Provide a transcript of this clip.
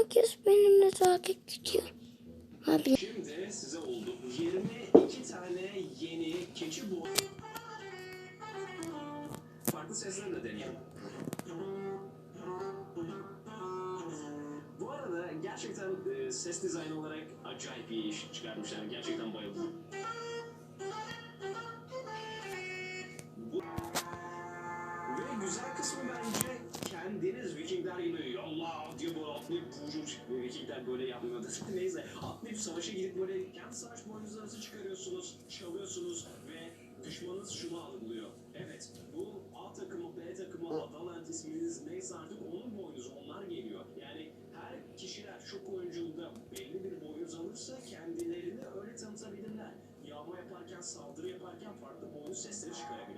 herkes benimle takip gidiyor. Abi Şimdi size oldu 22 tane yeni keçi bu. Farklı sesleri de deneyelim. Bu arada gerçekten e, ses dizaynı olarak acayip bir iş çıkarmışlar. Gerçekten bayıldım. Gibi Allah diye böyle atlayıp çıkıyor. Vikingler böyle yapmıyordu. Neyse atlayıp savaşa gidip böyle kendi savaş boynuzlarınızı çıkarıyorsunuz, çalıyorsunuz ve düşmanınız şunu algılıyor. Evet bu A takımı, B takımı, Adalant isminiz neyse artık onun boynuzu onlar geliyor. Yani her kişiler çok oyunculuğunda belli bir boynuz alırsa kendilerini öyle tanıtabilirler. Yağma yaparken, saldırı yaparken farklı boynuz sesleri çıkarabilirler.